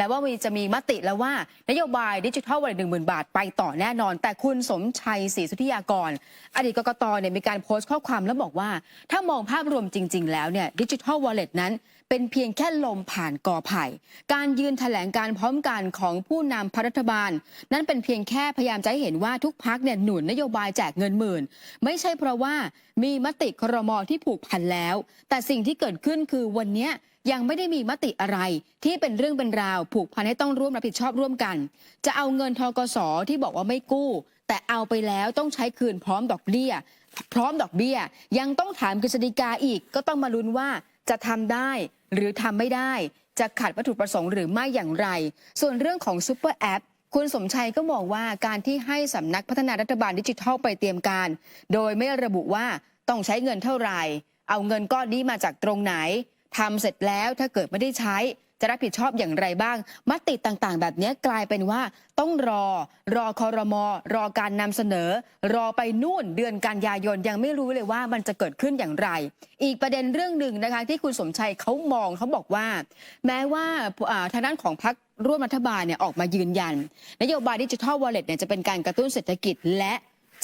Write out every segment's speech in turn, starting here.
แม้ว่ามีจะมีมติแล้วว่านโยบายดิจิทัลวันหนึ่งหมื่นบาทไปต่อแน่นอน แต่คุณสมชัยศรีสุธิยากร อดีตกกตเนี่ยมีการโพสต์ข้อความแล้วบอกว่า ถ้ามองภาพรวมจริง ๆ แล้วเนี่ยดิจิทัลวอลเล็ตนั้นเป็นเพียงแค่ลมผ่านกอไผ่ การยืนแถลงการพร้อมกันของผู้นำพรัฐบาล นั่นเป็นเพียงแค่พยายามจะให้เห็นว่าทุกพักเนี่ยหนุนนโยบายแจกเงินหมื่น ไม่ใช่เพราะว่ามีมติครมที่ผูกพันแล้ว แต่สิ่งที่เกิดขึ้นคือวันนี้ ยังไม่ได้มีมติอะไร ที่เป็นเรื่องเป็นราว ผูกพันให้ต้องร่วมรับผิดชอบร่วมกัน จะเอาเงินทกสที่บอกว่าไม่กู้ แต่เอาไปแล้วต้องใช้คืนพร้อมดอกเบี้ย พร้อมดอกเบี้ย ยังต้องถามกฤษฎีกาอีกก็ต้องมาลุ้นว่าจะทำได้หรือทำไม่ได้ จะขัดวัตถุประสงค์หรือไม่อย่างไร ส่วนเรื่องของซูเปอร์แอปคุณสมชัยก็มองว่าการที่ให้สำนักพัฒนารัฐบาลดิจิทัลไปเตรียมการ โดยไม่ระบุว่าต้องใช้เงินเท่าไหร่ เอาเงินก้อนนี้มาจากตรงไหน ทำเสร็จแล้วถ้าเกิดไม่ได้ใช้จะรับผิดชอบอย่างไรบ้าง มติต่างๆ แบบนี้กลายเป็นว่าต้องรอ รอคอรมอรอการนำเสนอ รอไปนู่นเดือนกันยายนยังไม่รู้เลยว่ามันจะเกิดขึ้นอย่างไร อีกประเด็นเรื่องหนึ่งนะคะที่คุณสมชัยเขามองเขาบอกว่า แม้ว่าอ่าทางด้านของพรรคร่วมรัฐบาลเนี่ยออกมายืนยัน นโยบายดิจิทัลวอลเล็ตเนี่ยจะเป็นการกระตุ้นเศรษฐกิจและ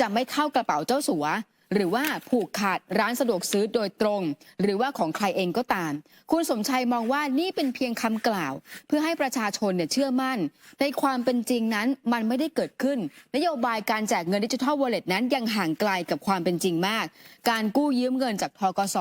จะไม่เข้ากระเป๋าเจ้าสัว หรือว่าผูกขาดร้านสะดวกซื้อโดยตรง หรือว่าของใครเองก็ตาม คุณสมชัยมองว่านี่เป็นเพียงคำกล่าว เพื่อให้ประชาชนเนี่ยเชื่อมั่น ในความเป็นจริงนั้นมันไม่ได้เกิดขึ้น นโยบายการแจกเงินดิจิทัลวอลเล็ตนั้นยังห่างไกลกับความเป็นจริงมาก การกู้ยืมเงินจากทกส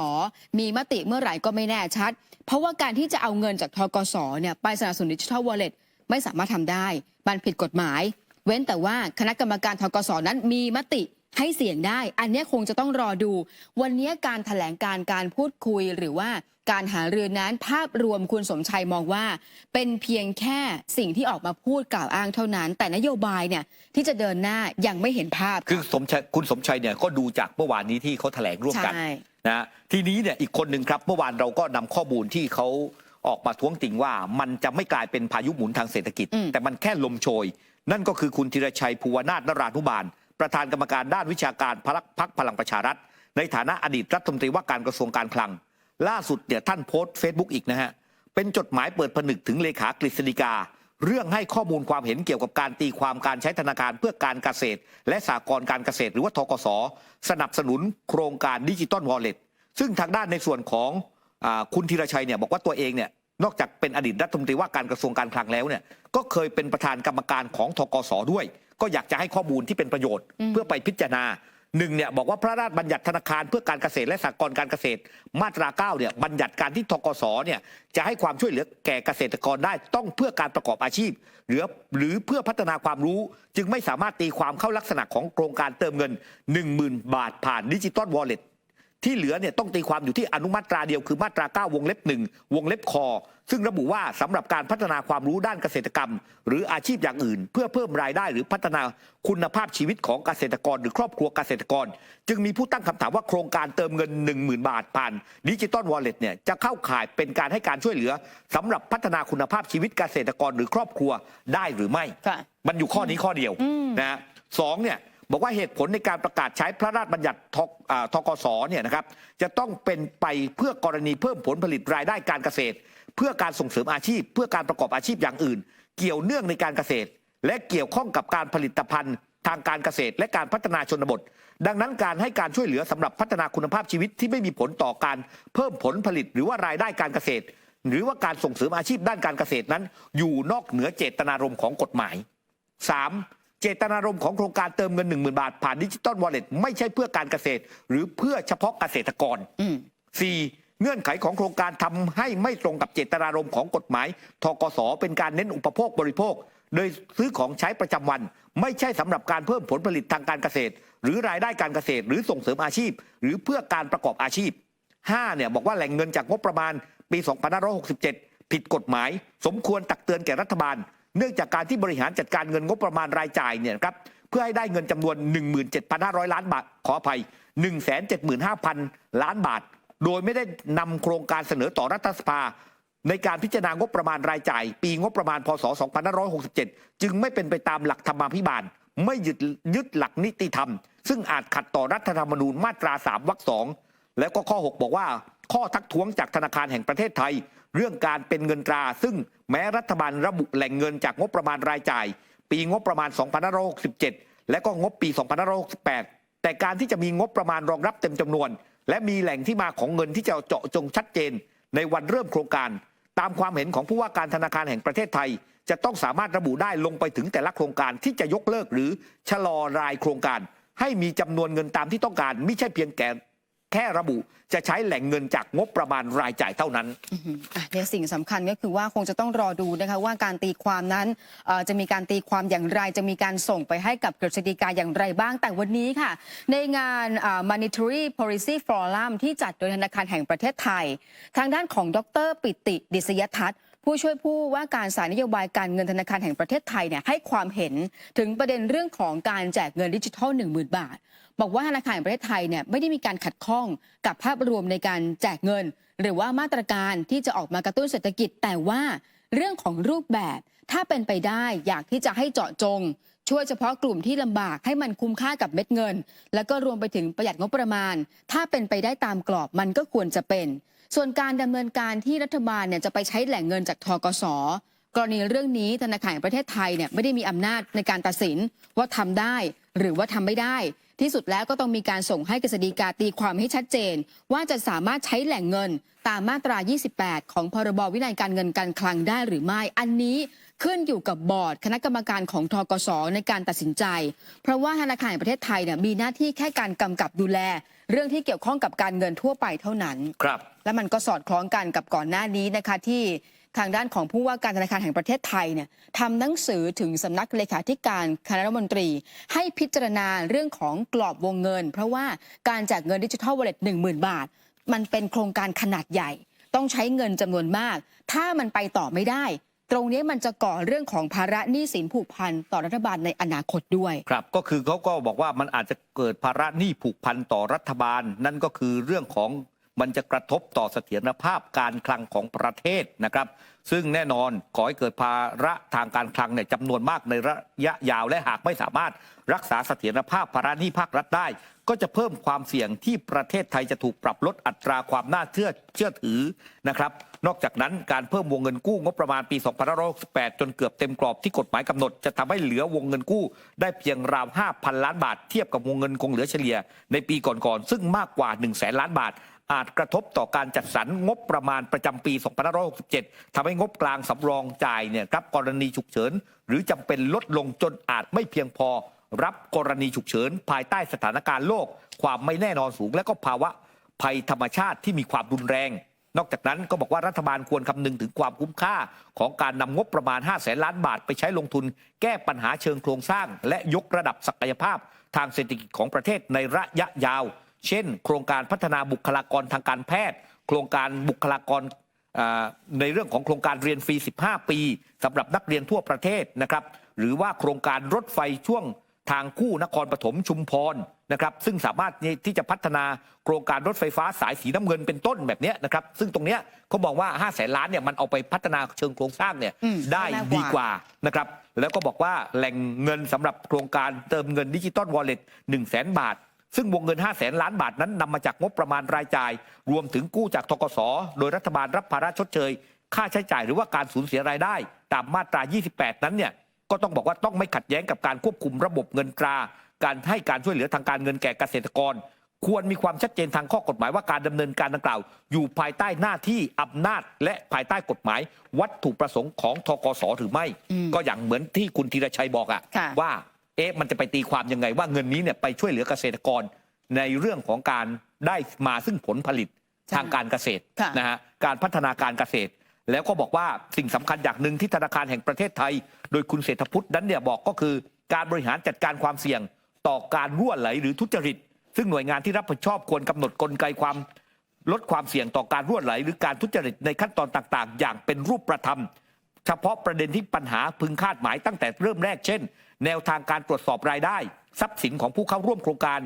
มีมติเมื่อไหร่ก็ไม่แน่ชัด เพราะว่าการที่จะเอาเงินจากทกสเนี่ยไปสนับสนุนดิจิทัลวอลเล็ตไม่สามารถทำได้ มันผิดกฎหมาย เว้นแต่ว่าคณะกรรมการทกสนั้นมีมติ ให้เสี่ยงได้ อันเนี้ยคงจะต้องรอดู วันเนี้ยการแถลงการการพูดคุยหรือว่าการหารือนั้นภาพรวมคุณสมชัยมองว่า เป็นเพียงแค่สิ่งที่ออกมาพูดกล่าวอ้างเท่านั้น แต่นโยบายเนี่ยที่จะเดินหน้ายังไม่เห็นภาพ คือสมชัยคุณสมชัยเนี่ยก็ดูจากเมื่อวานนี้ที่เขาแถลงร่วมกันใช่นะทีนี้เนี่ยอีกคนหนึ่งครับ เมื่อวานเราก็นำข้อมูลที่เขาออกมาท้วงติงว่ามันจะไม่กลายเป็นพายุหมุนทางเศรษฐกิจอืมแต่มันแค่ลมโชย นั่นก็คือคุณธีรชัยภูวนาถนรานุบาล ประธานกรรมการด้านวิชาการพรรคพักพลังประชารัฐ ในฐานะอดีตรัฐมนตรีว่าการกระทรวงการคลัง ล่าสุดเนี่ยท่านโพสต์เฟซบุ๊กอีกนะฮะ เป็นจดหมายเปิดผนึกถึงเลขากฤษฎีกา เรื่องให้ข้อมูลความเห็นเกี่ยวกับการตีความการใช้ธนาคารเพื่อการเกษตร และสหกรณ์การเกษตรหรือว่าทกสสนับสนุนโครงการดิจิตอลวอลเล็ตซึ่งทางด้านในส่วนของอคุณธีรชัยเนี่ยบอกว่าตัวเองเนี่ยนอกจากเป็นอดีตรัฐมนตรีว่าการกระทรวงการคลังแล้วเนี่ยก็เคยเป็นประธานกรรมการของทกสด้วย ก็อยากจะให้ข้อมูลที่เป็นประโยชน์อืมเพื่อไปพิจารณาหนึ่งเนี่ยบอกว่าพระราชบัญญัติธนาคารเพื่อการเกษตรและสหกรณ์การเกษตร มาตราเก้าเนี่ยบัญญัติการที่ทกสเนี่ยจะให้ความช่วยเหลือแก่เกษตรกรได้ต้องเพื่อการประกอบอาชีพ หรือหรือเพื่อพัฒนาความรู้ จึงไม่สามารถตีความเข้าลักษณะของโครงการเติมเงิน 10,000 บาทผ่านดิจิตอลวอลเล็ตที่เหลือเนี่ยต้องตีความอยู่ที่อนุมาตราเดียวคือมาตรา 9 วงเล็บ1วงเล็บคอ ซึ่งระบุว่าสำหรับการพัฒนาความรู้ด้านเกษตรกรรม หรืออาชีพอย่างอื่น เพื่อเพิ่มรายได้หรือพัฒนาคุณภาพชีวิตของเกษตรกร หรือครอบครัวเกษตรกร จึงมีผู้ตั้งคำถามว่าโครงการเติมเงิน 10,000 บาทผ่านดิจิตอลวอลเล็ตเนี่ยจะเข้าข่ายเป็นการให้การช่วยเหลือสำหรับพัฒนาคุณภาพชีวิตเกษตรกรหรือครอบครัวได้หรือไม่ค่ะมันอยู่ข้อนี้ข้อเดียวอืมนะฮะสองเนี่ยบอกว่าเหตุผลในการประกาศใช้พระราชบัญญัติทกอ่าทกสเนี่ยนะครับจะต้องเป็นไปเพื่อกรณีเพิ่มผลผลิตรายได้การเกษตร เพื่อการส่งเสริมอาชีพ เพื่อการประกอบอาชีพอย่างอื่น เกี่ยวเนื่องในการเกษตร และเกี่ยวข้องกับการผลิตภัณฑ์ ทางการเกษตร และการพัฒนาชนบท ดังนั้นการให้การช่วยเหลือสำหรับพัฒนาคุณภาพชีวิตที่ไม่มีผลต่อการเพิ่มผลผลิตหรือว่ารายได้การเกษตร หรือว่าการส่งเสริมอาชีพด้านการเกษตรนั้น อยู่นอกเหนือเจตนารมณ์ของกฎหมาย 3. เจตนารมณ์ของโครงการเติมเงิน 10,000 บาท ผ่านดิจิตอลวอลเล็ตไม่ใช่เพื่อการเกษตร หรือเพื่อเฉพาะเกษตรกรอืม 4. เงื่อนไขของโครงการทำให้ไม่ตรงกับเจตนารมณ์ของกฎหมาย ทกสเป็นการเน้นอุปโภคบริโภค โดยซื้อของใช้ประจำวัน ไม่ใช่สำหรับการเพิ่มผลผลิตทางการเกษตร หรือรายได้การเกษตร หรือส่งเสริมอาชีพ หรือเพื่อการประกอบอาชีพ 5. เนี่ยบอกว่าแหล่งเงินจากงบประมาณปี2567 ผิดกฎหมาย สมควรตักเตือนแก่รัฐบาล เนื่องจากการที่บริหารจัดการเงินงบประมาณรายจ่ายเนี่ยครับเพื่อให้ได้เงินจำนวน 17,500 ล้านบาทขออภัย 175,000 ล้านบาท โดยไม่ได้นำโครงการเสนอต่อรัฐสภา ในการพิจารณางบประมาณรายจ่าย ปีงบประมาณพศ 2567 จึงไม่เป็นไปตามหลักธรรมาภิบาล ไม่ยึดยึดหลักนิติธรรม ซึ่งอาจขัดต่อรัฐธรรมนูญมาตรา 3วรรคสองแล้วก็ข้อ 6 บอกว่า ข้อทักท้วงจากธนาคารแห่งประเทศไทย เรื่องการเป็นเงินตรา ซึ่งแม้รัฐบาลระบุแหล่งเงินจากงบประมาณรายจ่าย ปีงบประมาณ 2567 และก็งบปี 2568 แต่การที่จะมีงบประมาณรองรับเต็มจำนวน และมีแหล่งที่มาของเงินที่จะเจาะจงชัดเจน ในวันเริ่มโครงการ ตามความเห็นของผู้ว่าการธนาคารแห่งประเทศไทย จะต้องสามารถระบุได้ลงไปถึงแต่ละโครงการที่จะยกเลิกหรือชะลอรายโครงการ ให้มีจำนวนเงินตามที่ต้องการ ไม่ใช่เพียงแก่ แค่ระบุจะใช้แหล่งเงินจากงบประมาณรายจ่ายเท่านั้นเนี่ยสิ่งสำคัญก็คือว่าคงจะต้องรอดูนะคะว่าการตีความนั้นจะมีการตีความอย่างไร จะมีการส่งไปให้กับกฤษฎีกาอย่างไรบ้าง แต่วันนี้ค่ะ ในงาน Monetary Policy Forum ที่จัดโดยธนาคารแห่งประเทศไทย ทางด้านของดรปิติดิษยทัศน์ผู้ช่วยผู้ว่าการสายนโยบายการเงินธนาคารแห่งประเทศไทยเนี่ยให้ความเห็นถึงประเด็นเรื่องของการแจกเงินดิจิทัล 1 0,000 บาท บอกว่าธนาคารแห่งประเทศไทยเนี่ยไม่ได้มีการขัดข้องกับภาพรวมในการแจกเงิน หรือว่ามาตรการที่จะออกมากระตุ้นเศรษฐกิจ แต่ว่าเรื่องของรูปแบบ ถ้าเป็นไปได้อยากที่จะให้เจาะจง ช่วยเฉพาะกลุ่มที่ลำบากให้มันคุ้มค่ากับเม็ดเงิน แล้วก็รวมไปถึงประหยัดงบประมาณ ถ้าเป็นไปได้ตามกรอบมันก็ควรจะเป็น ส่วนการดำเนินการที่รัฐบาลเนี่ยจะไปใช้แหล่งเงินจากทกสกรณีเรื่องนี้ธนาคารแห่งประเทศไทยเนี่ยไม่ได้มีอำนาจในการตัดสินว่าทำได้ หรือว่าทำไม่ได้ ที่สุดแล้วก็ต้องมีการส่งให้กฤษฎีกาตีความให้ชัดเจน ว่าจะสามารถใช้แหล่งเงินตามมาตรา 28 ของพรบวินัยการเงินการคลังได้หรือไม่ อันนี้ขึ้นอยู่กับบอร์ดคณะกรรมการของทกสในการตัดสินใจ เพราะว่าธนาคารแห่งประเทศไทยเนี่ยมีหน้าที่แค่การกำกับดูแล เรื่องที่เกี่ยวข้องกับการเงินทั่วไปเท่านั้น ครับ และมันก็สอดคล้องกันกับก่อนหน้านี้นะคะที่ ทางด้านของผู้ว่าการธนาคารแห่งประเทศไทยเนี่ยทำหนังสือถึงสำนักเลขาธิการคณะรัฐมนตรี ให้พิจารณาเรื่องของกรอบวงเงิน เพราะว่าการแจกเงินดิจิทัลวอลเล็ตหนึ่งหมื่นบาท มันเป็นโครงการขนาดใหญ่ ต้องใช้เงินจำนวนมาก ถ้ามันไปต่อไม่ได้ ตรงนี้มันจะก่อเรื่องของภาระหนี้สินผูกพันต่อรัฐบาลในอนาคตด้วย ครับก็คือเขาก็บอกว่ามันอาจจะเกิดภาระหนี้ผูกพันต่อรัฐบาล นั่นก็คือเรื่องของ มันจะกระทบต่อเสถียรภาพการคลังของประเทศนะครับ ซึ่งแน่นอนขอให้เกิดภาระทางการคลังเนี่ยจำนวนมากในระยะยาวและหากไม่สามารถรักษาเสถียรภาพภาระหนี้ภาครัฐได้ ก็จะเพิ่มความเสี่ยงที่ประเทศไทยจะถูกปรับลดอัตราความน่าเชื่อเชื่อถือนะครับ นอกจากนั้นการเพิ่มวงเงินกู้งบประมาณปี 2568 จนเกือบเต็มกรอบที่กฎหมายกำหนด จะทำให้เหลือวงเงินกู้ ได้เพียงราว 5,000 ล้านบาท เทียบกับวงเงินคงเหลือเฉลี่ย ในปีก่อนๆซึ่งมากกว่า 1 0 0 0 0แสนล้านบาท อาจกระทบต่อการจัดสรรงบประมาณประจำปี 2567 ทำให้งบกลางสำรองจ่ายเนี่ยครับกรณีฉุกเฉิน หรือจำเป็นลดลงจนอาจไม่เพียงพอ รับกรณีฉุกเฉิน ภายใต้สถานการณ์โลก ความไม่แน่นอนสูง และก็ภาวะภัยธรรมชาติที่มีความรุนแรง นอกจากนั้นก็บอกว่ารัฐบาลควรคำนึงถึงความคุ้มค่า ของการนำงบประมาณ 5 0 0แสนล้านบาท ไปใช้ลงทุน แก้ปัญหาเชิงโครงสร้าง และยกระดับศักยภาพ ทางเศรษฐกิจของประเทศในระยะยาว เช่น โครงการพัฒนาบุคลากรทางการแพทย์ โครงการบุคลากรอ่าในเรื่องของโครงการเรียนฟรี 15 ปีสำหรับนักเรียนทั่วประเทศนะครับ หรือว่าโครงการรถไฟช่วงทางคู่นครปฐมชุมพรนะครับ ซึ่งสามารถที่จะพัฒนาโครงการรถไฟฟ้าสายสีน้ำเงินเป็นต้นแบบเนี้ยนะครับ ซึ่งตรงเนี้ยเขาบอกว่า 5 0 0แสนล้านเนี่ยมันเอาไปพัฒนาเชิงโครงสร้างเนี่ยอืมได้ได้มากกว่าดีกว่านะครับ แล้วก็บอกว่าแหล่งเงินสำหรับโครงการเติมเงินดิจิตอลวอลเล็ต1 0 0 0 0แสนบาท ซึ่งวงเงิน 5 0 0แสนล้านบาทนั้นนำมาจากงบประมาณรายจ่าย รวมถึงกู้จากทกสโดยรัฐบาลรับภาระชดเชย ค่าใช้จ่ายหรือว่าการสูญเสียรายได้ ตามมาตรา 28 นั้นเนี่ยก็ต้องบอกว่าต้องไม่ขัดแย้งกับการควบคุมระบบเงินตรา การให้การช่วยเหลือทางการเงินแก่เกษตรกร ควรมีความชัดเจนทางข้อกฎหมายว่าการดำเนินการดังกล่าว อยู่ภายใต้หน้าที่อำนาจ และภายใต้กฎหมาย วัตถุประสงค์ของทกสหรือไม่อืมก็อย่างเหมือนที่คุณธีรชัยบอกอะค่ะว่า เอ๊ะมันจะไปตีความยังไงว่าเงินนี้เนี่ยไปช่วยเหลือเกษตรกรในเรื่องของการได้มาซึ่งผลผลิตใช่ทางการเกษตรค่ะนะฮะการพัฒนาการเกษตร แล้วก็บอกว่าสิ่งสำคัญอย่างหนึ่งที่ธนาคารแห่งประเทศไทย โดยคุณเศรษฐพุทธนั้นเนี่ยบอกก็คือ การบริหารจัดการความเสี่ยงต่อการรั่วไหลหรือทุจริต ซึ่งหน่วยงานที่รับผิดชอบควรกำหนดกลไกความลดความเสี่ยงต่อการรั่วไหล หรือการทุจริตในขั้นตอนต่าง ๆ อย่างเป็นรูปประธรรม เฉพาะประเด็นที่ปัญหาพึงคาดหมายตั้งแต่เริ่มแรกเช่น แนวทางการตรวจสอบรายได้ ทรัพย์สินของผู้เข้าร่วมโครงการ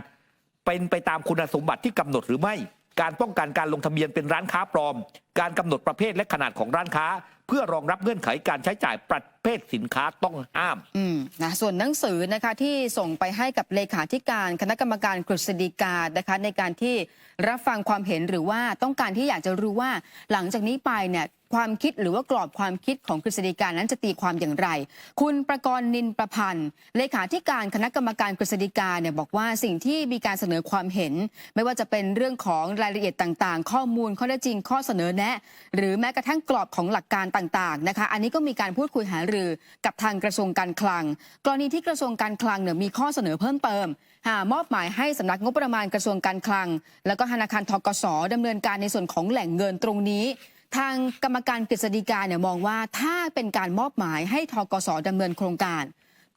เป็นไปตามคุณสมบัติที่กำหนดหรือไม่ การป้องกันการลงทะเบียนเป็นร้านค้าปลอม การกำหนดประเภทและขนาดของร้านค้า เพื่อรองรับเงื่อนไขการใช้จ่ายปรเภทสินค้าต้องห้าม อืมนะส่วนหนังสือนะคะที่ส่งไปให้กับเลขาธิการคณะกรรมการกฤษฎีกานะคะในการที่รับฟังความเห็นหรือว่าต้องการที่อยากจะรู้ว่าหลังจากนี้ไปเนี่ยความคิดหรือว่ากรอบความคิดของกฤษฎีกานั้นจะตีความอย่างไร คุณประกรณ์นินประพันธ์ เลขาธิการคณะกรรมการกฤษฎีกาเนี่ยบอกว่าสิ่งที่มีการเสนอความเห็น ไม่ว่าจะเป็นเรื่องของรายละเอียดต่างๆ ข้อมูลข้อเท็จจริงข้อเสนอแนะ หรือแม้กระทั่งกรอบของหลักการต่างๆนะคะ อันนี้ก็มีการพูดคุยหารือกับทางกระทรวงการคลัง กรณีที่กระทรวงการคลังเนี่ยมีข้อเสนอเพิ่มเติมหามอบหมายให้สำนักงบประมาณกระทรวงการคลัง แล้วก็ธนาคารทกสดำเนินการในส่วนของแหล่งเงินตรงนี้ ทางกรรมการกฤษฎีกาเนี่ยมองว่าถ้าเป็นการมอบหมายให้ทกสดำเนินโครงการ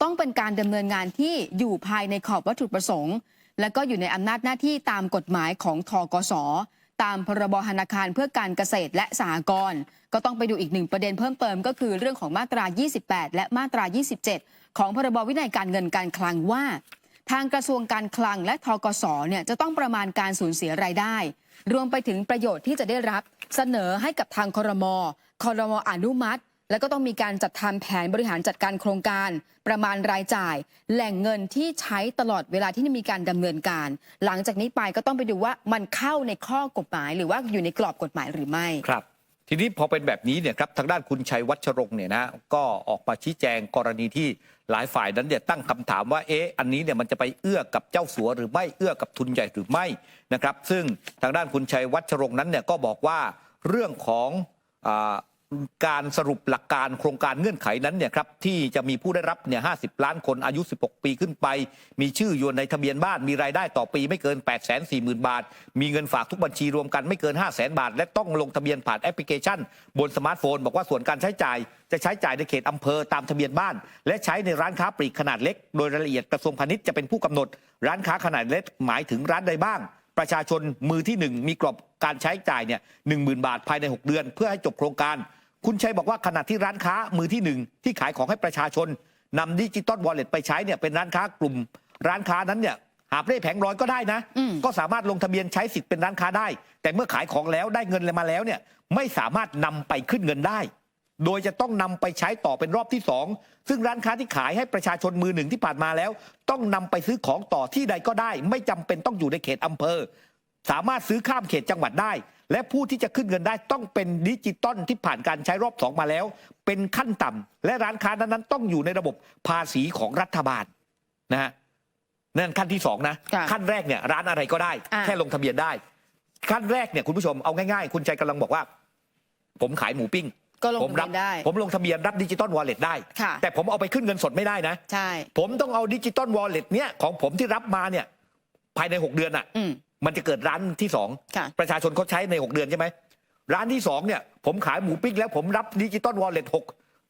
ต้องเป็นการดำเนินงานที่อยู่ภายในขอบวัตถุประสงค์ และก็อยู่ในอำนาจหน้าที่ตามกฎหมายของทกส ตามพรบธนาคารเพื่อการเกษตรและสหกรณ์ก็ต้องไปดูอีกหนึ่งประเด็นเพิ่มเติมก็คือเรื่องของมาตรา 28 และมาตรา 27 ของพรบวินัยการเงินการคลังว่า ทางกระทรวงการคลังและทกสเนี่ยจะต้องประมาณการสูญเสียรายได้ รวมไปถึงประโยชน์ที่จะได้รับ เสนอให้กับทางครมครมอนุมัติ แล้วก็ต้องมีการจัดทำแผนบริหารจัดการโครงการ ประมาณรายจ่าย แหล่งเงินที่ใช้ตลอดเวลาที่มีการดำเนินการ หลังจากนี้ไปก็ต้องไปดูว่ามันเข้าในข้อกฎหมาย หรือว่าอยู่ในกรอบกฎหมายหรือไม่ครับทีนี้พอเป็นแบบนี้เนี่ยครับทางด้านคุณชัยวัชรงค์เนี่ยนะก็ออกมาชี้แจงกรณีที่หลายฝ่ายนั้นเนี่ยตั้งคำถามว่าเอ๊ะอันนี้เนี่ยมันจะไปเอื้อกับเจ้าสัวหรือไม่เอื้อกับทุนใหญ่หรือไม่นะครับ ซึ่งทางด้านคุณชัยวัชรงค์นั้นเนี่ยก็บอกว่าเรื่องของ การสรุปหลักการโครงการเงื่อนไขนั้นเนี่ยครับที่จะมีผู้ได้รับเนี่ย50ล้านคนอายุ 16 ปีขึ้นไป มีชื่ออยู่ในทะเบียนบ้านมีรายได้ต่อปีไม่เกิน 8 4 0 0 0 0 บาท มีเงินฝากทุกบัญชีรวมกันไม่เกิน 5 0 0 0 0 0 บาท และต้องลงทะเบียนผ่านแอปพลิเคชัน บนสมาร์ทโฟน บอกว่าส่วนการใช้จ่าย จะใช้จ่ายในเขตอำเภอตามทะเบียนบ้าน และใช้ในร้านค้าปลีกขนาดเล็ก โดยรายละเอียดกระทรวงพาณิชย์จะเป็นผู้กำหนด ร้านค้าขนาดเล็กหมายถึงร้านใดบ้างประชาชนมือที่หนึ่งมีกรอบการใช้จ่ายเนี่ยหนึ่งหมื่นบาทภายใน 6 เดือน เพื่อให้จบโครงการ คุณชัยบอกว่าขณะที่ร้านค้ามือที่หนึ่งที่ขายของให้ประชาชนนำดิจิตอลวอลเล็ตไปใช้เนี่ยเป็นร้านค้ากลุ่ม ร้านค้านั้นเนี่ยหาบเร่แผงร้อยก็ได้นะ อืม ก็สามารถลงทะเบียนใช้สิทธิ์เป็นร้านค้าได้ แต่เมื่อขายของแล้วได้เงินมาแล้วเนี่ยไม่สามารถนำไปขึ้นเงินได้ โดยจะต้องนำไปใช้ต่อเป็นรอบที่สองซึ่งร้านค้าที่ขายให้ประชาชนมือหนึ่งที่ผ่านมาแล้ว ต้องนำไปซื้อของต่อที่ใดก็ได้ ไม่จำเป็นต้องอยู่ในเขตอำเภอ สามารถซื้อข้ามเขตจังหวัดได้ และผู้ที่จะขึ้นเงินได้ต้องเป็นดิจิตอลที่ผ่านการใช้รอบสองมาแล้ว เป็นขั้นต่ำและร้านค้านั้นๆต้องอยู่ในระบบภาษีของรัฐบาลนะฮะนั่นขั้นที่สองนะค่ะขั้นแรกเนี่ยร้านอะไรก็ได้อ่าแค่ลงทะเบียนได้ ขั้นแรกเนี่ยคุณผู้ชมเอาง่ายๆ คุณใจกำลังบอกว่า ผมขายหมูปิ้งก็ลงผมทะรัเบียนได้ ผมลงทะเบียนรับดิจิตอลวอลเล็ตได้ค่ะแต่ผมเอาไปขึ้นเงินสดไม่ได้นะใช่ผมต้องเอาดิจิตอลวอลเล็ตเนี่ยของผมที่รับมาเนี่ย ภายใน 6 เดือนอะอื มมันจะเกิดร้านที่สองค่ะ ประชาชนเขาใช้ใน 6 เดือนใช่ไหม ร้านที่สองเนี่ย ผมขายหมูปิ้งแล้วผมรับดิจิตอลวอลเล็ตหก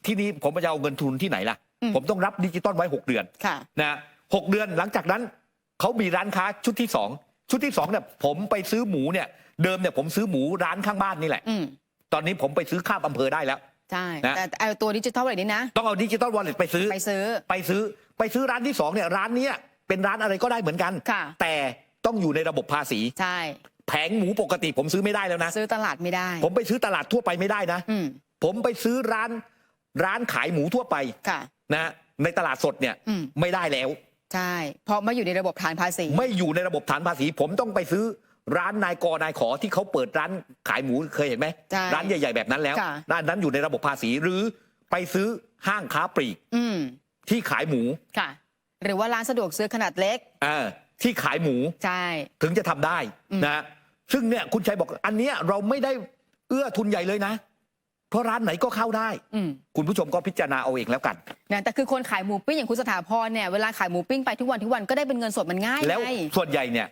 ที่นี้ผมจะเอาเงินทุนที่ไหนล่ะ อืม ผมต้องรับดิจิตอลไว้ 6 เดือน ค่ะ นะหกเดือนหลังจากนั้นเขามีร้านค้าชุดที่สองชุดที่สองเนี่ยผมไปซื้อหมูเนี่ยเดิมเนี่ยผมซื้อหมูร้านข้างบ้านนี่แหละ อืมตอนนี้ผมไปซื้อข้ามอำเภอได้แล้ว ใช่ นะ แต่เอาตัวดิจิทัลอะไรนี้นะ ต้องเอาดิจิตอลวอลเล็ตไปซื้อไปซื้อ ไปซื้อไปซื้อร้านที่สองเนี่ยร้านเนี้ยเป็นร้านอะไรก็ได้เหมือนกัน ค่ะ แต่ ต้องอยู่ในระบบภาษี ใช่ แผงหมูปกติผมซื้อไม่ได้แล้วนะ ซื้อตลาดไม่ได้ ผมไปซื้อตลาดทั่วไปไม่ได้นะ อืมผมไปซื้อร้านร้านขายหมูทั่วไปค่ะ นะในตลาดสดเนี่ยอืมไม่ได้แล้ว ใช่เพราะมาอยู่ในระบบฐานภาษี ไม่อยู่ในระบบฐานภาษี ผมต้องไปซื้อร้านนายกนายขอที่เขาเปิดร้านขายหมูเคยเห็นไหมใช่ร้านใหญ่ ๆ แบบนั้นแล้วค่ะ ร้านนั้นอยู่ในระบบภาษีหรือไปซื้อห้างค้าปลีกอืมที่ขายหมูค่ะ หรือว่าร้านสะดวกซื้อขนาดเล็ก เออ ที่ขายหมู ใช่ ถึงจะทำได้อืมนะซึ่งเนี่ยคุณชัยบอกอันเนี้ยเราไม่ได้เอื้อทุนใหญ่เลยนะ เพราะร้านไหนก็เข้าได้ อืม คุณผู้ชมก็พิจารณาเอาเองแล้วกัน นะแต่คือคนขายหมูปิ้งอย่างคุณสถาพรเนี่ยเวลาขายหมูปิ้งไปทุกวันทุกวันก็ได้เป็นเงินสดมันง่ายแล้วไงส่วนใหญ่เนี่ย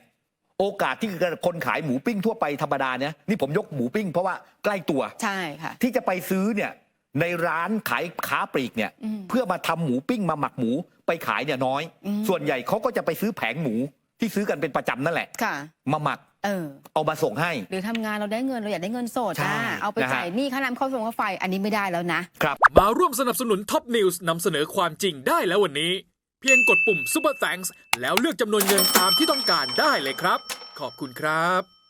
โอกาสที่คนขายหมูปิ้งทั่วไปธรรมดาเนี่ยนี่ผมยกหมูปิ้งเพราะว่าใกล้ตัว ใช่ค่ะ ที่จะไปซื้อเนี่ยในร้านขายค้าปลีกเนี่ย อืม เพื่อมาทำหมูปิ้งมาหมักหมู ไปขายเนี่ยน้อยอืมส่วนใหญ่เขาก็จะไปซื้อแผงหมูที่ซื้อกันเป็นประจำนั่นแหละ ค่ะ มาหมักเออ เอามาส่งให้ หรือทำงานเราได้เงินเราอยากได้เงินสดใช่อะเอาไปนะฮะ จ่ายหนี้ค่าน้ำเข้าฟงค่าไฟอันนี้ไม่ได้แล้วนะ ครับ มาร่วมสนับสนุนท็อปนิวส์นำเสนอความจริงได้แล้ววันนี้ เพียงกดปุ่ม Super Thanks แล้วเลือกจำนวนเงินตามที่ต้องการได้เลยครับ ขอบคุณครับ